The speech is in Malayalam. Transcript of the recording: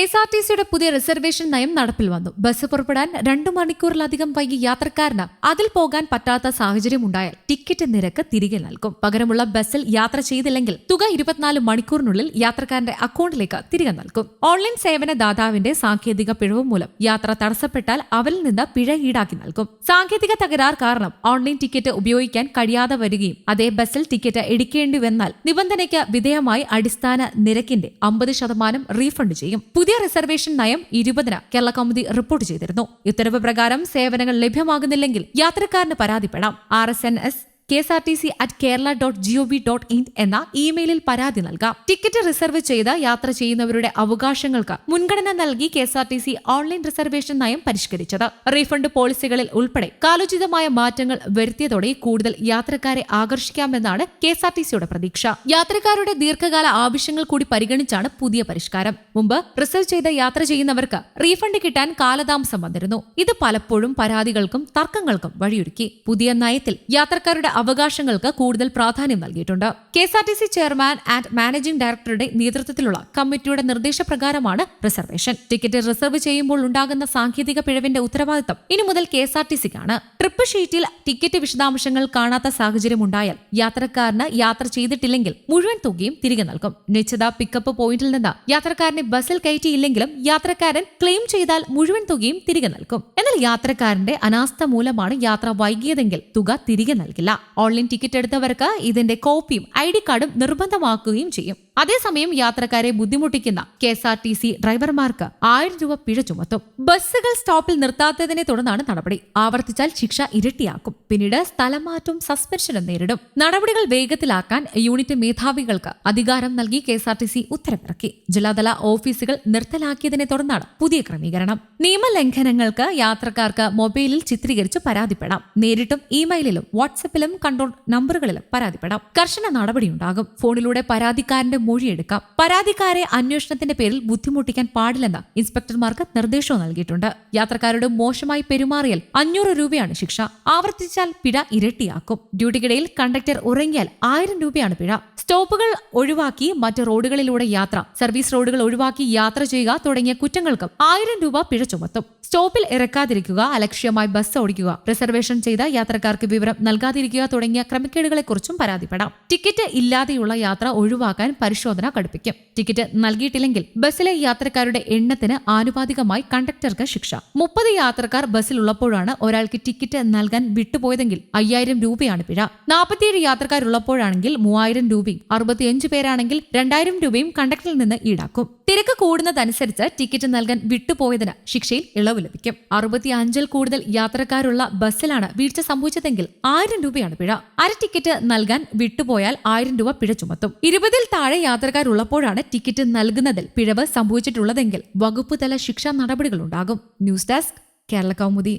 എസ് ആർ ടി സിയുടെ പുതിയ റിസർവേഷൻ നയം നടപ്പിൽ വന്നു. ബസ് പുറപ്പെടാൻ രണ്ടു മണിക്കൂറിലധികം വൈകി യാത്രക്കാരന് അതിൽ പോകാൻ പറ്റാത്ത സാഹചര്യം ഉണ്ടായാൽ ടിക്കറ്റ് നിരക്ക് തിരികെ നൽകും. പകരമുള്ള ബസ്സിൽ യാത്ര ചെയ്തില്ലെങ്കിൽ തുക ഇരുപത്തിനാല് മണിക്കൂറിനുള്ളിൽ യാത്രക്കാരന്റെ അക്കൗണ്ടിലേക്ക് തിരികെ നൽകും. ഓൺലൈൻ സേവന ദാതാവിന്റെ സാങ്കേതിക പിഴവ് മൂലം യാത്ര തടസ്സപ്പെട്ടാൽ അവരിൽ നിന്ന് പിഴ ഈടാക്കി നൽകും. സാങ്കേതിക തകരാർ കാരണം ഓൺലൈൻ ടിക്കറ്റ് ഉപയോഗിക്കാൻ കഴിയാതെ വരികയും അതേ ബസ്സിൽ ടിക്കറ്റ് എടുക്കേണ്ടി വന്നാൽ നിബന്ധനയ്ക്ക് വിധേയമായി അടിസ്ഥാന നിരക്കിന്റെ അമ്പത് ശതമാനം റീഫണ്ട് ചെയ്യും. പുതിയ റിസർവേഷൻ നയം ഇരുപതിന് കേരള കൗമുദി റിപ്പോർട്ട് ചെയ്തിരുന്നു. ഉത്തരവ് പ്രകാരം സേവനങ്ങൾ ലഭ്യമാകുന്നില്ലെങ്കിൽ യാത്രക്കാരന് പരാതിപ്പെടാം. R S N S K S R T C at Kerala dot G O V dot in എന്ന ഇമെയിലിൽ പരാതി നൽകാം. ടിക്കറ്റ് റിസർവ് ചെയ്ത് യാത്ര ചെയ്യുന്നവരുടെ അവകാശങ്ങൾക്ക് മുൻഗണന നൽകി K S R T C online reservation നയം പരിഷ്കരിച്ചത്. റീഫണ്ട് പോളിസികളിൽ ഉൾപ്പെടെ കാലോചിതമായ മാറ്റങ്ങൾ വരുത്തിയതോടെ കൂടുതൽ യാത്രക്കാരെ ആകർഷിക്കാമെന്നാണ് കെ എസ് ആർ ടി സിയുടെ പ്രതീക്ഷ. യാത്രക്കാരുടെ ദീർഘകാല ആവശ്യങ്ങൾ കൂടി പരിഗണിച്ചാണ് പുതിയ പരിഷ്കാരം. മുമ്പ് റിസർവ് ചെയ്ത യാത്ര ചെയ്യുന്നവർക്ക് റീഫണ്ട് കിട്ടാൻ കാലതാമസം വന്നിരുന്നു. ഇത് പലപ്പോഴും പരാതികൾക്കും തർക്കങ്ങൾക്കും വഴിയൊരുക്കി. പുതിയ നയത്തിൽ യാത്രക്കാരുടെ അവകാശങ്ങൾക്ക് കൂടുതൽ പ്രാധാന്യം നൽകിയിട്ടുണ്ട്. K S R T C chairman and managing ഡയറക്ടറുടെ നേതൃത്വത്തിലുള്ള കമ്മിറ്റിയുടെ നിർദ്ദേശപ്രകാരമാണ് റിസർവേഷൻ. ടിക്കറ്റ് റിസർവ് ചെയ്യുമ്പോൾ ഉണ്ടാകുന്ന സാങ്കേതിക പിഴവിന്റെ ഉത്തരവാദിത്തം ഇനി മുതൽ കെ എസ് ആർ ടി സിക്കാണ്. ട്രിപ്പ് ഷീറ്റിൽ ടിക്കറ്റ് വിശദാംശങ്ങൾ കാണാത്ത സാഹചര്യം ഉണ്ടായാൽ യാത്രക്കാരന് യാത്ര ചെയ്തിട്ടില്ലെങ്കിൽ മുഴുവൻ തുകയും തിരികെ നൽകും. നിശ്ചിത പിക്കപ്പ് പോയിന്റിൽ നിന്ന് യാത്രക്കാരനെ ബസ്സിൽ കയറ്റിയില്ലെങ്കിലും യാത്രക്കാരൻ ക്ലെയിം ചെയ്താൽ മുഴുവൻ തുകയും തിരികെ നൽകും. എന്നാൽ യാത്രക്കാരന്റെ അനാസ്ഥ മൂലമാണ് യാത്ര വൈകിയതെങ്കിൽ തുക തിരികെ നൽകില്ല. ഓൺലൈൻ ടിക്കറ്റ് എടുത്തവർക്ക് ഇതിന്റെ കോപ്പിയും ഐ ഡി കാർഡും നിർബന്ധമാക്കുകയും ചെയ്യും. അതേസമയം യാത്രക്കാരെ ബുദ്ധിമുട്ടിക്കുന്ന K S R T C ഡ്രൈവർമാർക്ക് ആയിരം രൂപ പിഴ ചുമത്തും. ബസ്സുകൾ സ്റ്റോപ്പിൽ നിർത്താത്തതിനെ തുടർന്നാണ് നടപടി. ആവർത്തിച്ചാൽ ശിക്ഷ ഇരട്ടിയാക്കും. പിന്നീട് സ്ഥലമാറ്റവും സസ്പെൻഷനും നേരിടും. നടപടികൾ വേഗത്തിലാക്കാൻ യൂണിറ്റ് മേധാവികൾക്ക് അധികാരം നൽകി K S R T C ഉത്തരവിറക്കി. ജില്ലാതല ഓഫീസുകൾ നിർത്തലാക്കിയതിനെ തുടർന്നാണ് പുതിയ ക്രമീകരണം. നിയമലംഘനങ്ങൾക്ക് യാത്രക്കാർക്ക് മൊബൈലിൽ ചിത്രീകരിച്ച് പരാതിപ്പെടാം. നേരിട്ടും ഇമെയിലിലും വാട്സപ്പിലും കൺട്രോൾ നമ്പറുകളിലും പരാതിപ്പെടാം. കർശന നടപടിയുണ്ടാകും. ഫോണിലൂടെ പരാതിക്കാരന്റെ മൊഴിയെടുക്കാം. പരാതിക്കാരെ അന്വേഷണത്തിന്റെ പേരിൽ ബുദ്ധിമുട്ടിക്കാൻ പാടില്ലെന്ന് ഇൻസ്പെക്ടർമാർക്ക് നിർദ്ദേശവും നൽകിയിട്ടുണ്ട്. യാത്രക്കാരോട് മോശമായി പെരുമാറിയാൽ അഞ്ഞൂറ് രൂപയാണ് ശിക്ഷ. ആവർത്തിച്ചാൽ പിഴ ഇരട്ടിയാക്കും. ഡ്യൂട്ടിക്കിടയിൽ കണ്ടക്ടർ ഉറങ്ങിയാൽ ആയിരം രൂപയാണ് പിഴ. സ്റ്റോപ്പുകൾ ഒഴിവാക്കി മറ്റ് റോഡുകളിലൂടെ യാത്ര. സർവീസ് റോഡുകൾ ഒഴിവാക്കി യാത്ര ചെയ്യുക തുടങ്ങിയ കുറ്റങ്ങൾക്കും ആയിരം രൂപ പിഴ ചുമത്തും. സ്റ്റോപ്പിൽ ഇറക്കാതിരിക്കുക അലക്ഷ്യമായി ബസ് ഓടിക്കുക റിസർവേഷൻ ചെയ്ത യാത്രക്കാർക്ക് വിവരം നൽകാതിരിക്കുക തുടങ്ങിയ ക്രമക്കേടുകളെക്കുറിച്ചും പരാതിപ്പെടാം. ടിക്കറ്റ് ഇല്ലാതെയുള്ള യാത്ര ഒഴിവാക്കാൻ പരിശോധന കടുപ്പിക്കും. ടിക്കറ്റ് നൽകിയിട്ടില്ലെങ്കിൽ ബസ്സിലെ യാത്രക്കാരുടെ എണ്ണത്തിന് ആനുപാതികമായി കണ്ടക്ടർക്ക് ശിക്ഷ. മുപ്പത് യാത്രക്കാർ ബസ്സിലുള്ളപ്പോഴാണ് ഒരാൾക്ക് ടിക്കറ്റ് നൽകാൻ വിട്ടുപോയതെങ്കിൽ അയ്യായിരം രൂപയാണ് പിഴ. നാൽപ്പത്തിയേഴ് യാത്രക്കാരുള്ളപ്പോഴാണെങ്കിൽ മൂവായിരം രൂപയും അറുപത്തിയഞ്ച് പേരാണെങ്കിൽ രണ്ടായിരം രൂപയും കണ്ടക്ടറിൽ നിന്ന് ഈടാക്കും. തിരക്ക് കൂടുന്നതനുസരിച്ച് ടിക്കറ്റ് നൽകാൻ വിട്ടുപോയതിന് ശിക്ഷയിൽ ഇളവ് ലഭിക്കും. അറുപത്തി അഞ്ചിൽ കൂടുതൽ യാത്രക്കാരുള്ള ബസ്സിലാണ് വീഴ്ച സംഭവിച്ചതെങ്കിൽ ആയിരം രൂപയാണ് പിഴ. അര ടിക്കറ്റ് നൽകാൻ വിട്ടുപോയാൽ ആയിരം രൂപ പിഴ ചുമത്തും. ഇരുപതിൽ താഴെ യാത്രക്കാരുള്ളപ്പോഴാണ് ടിക്കറ്റ് നൽകുന്നതിൽ പിഴവ് സംഭവിച്ചിട്ടുള്ളതെങ്കിൽ വകുപ്പ് തല ശിക്ഷാ നടപടികളുണ്ടാകും. News desk Kerala Kaumudi.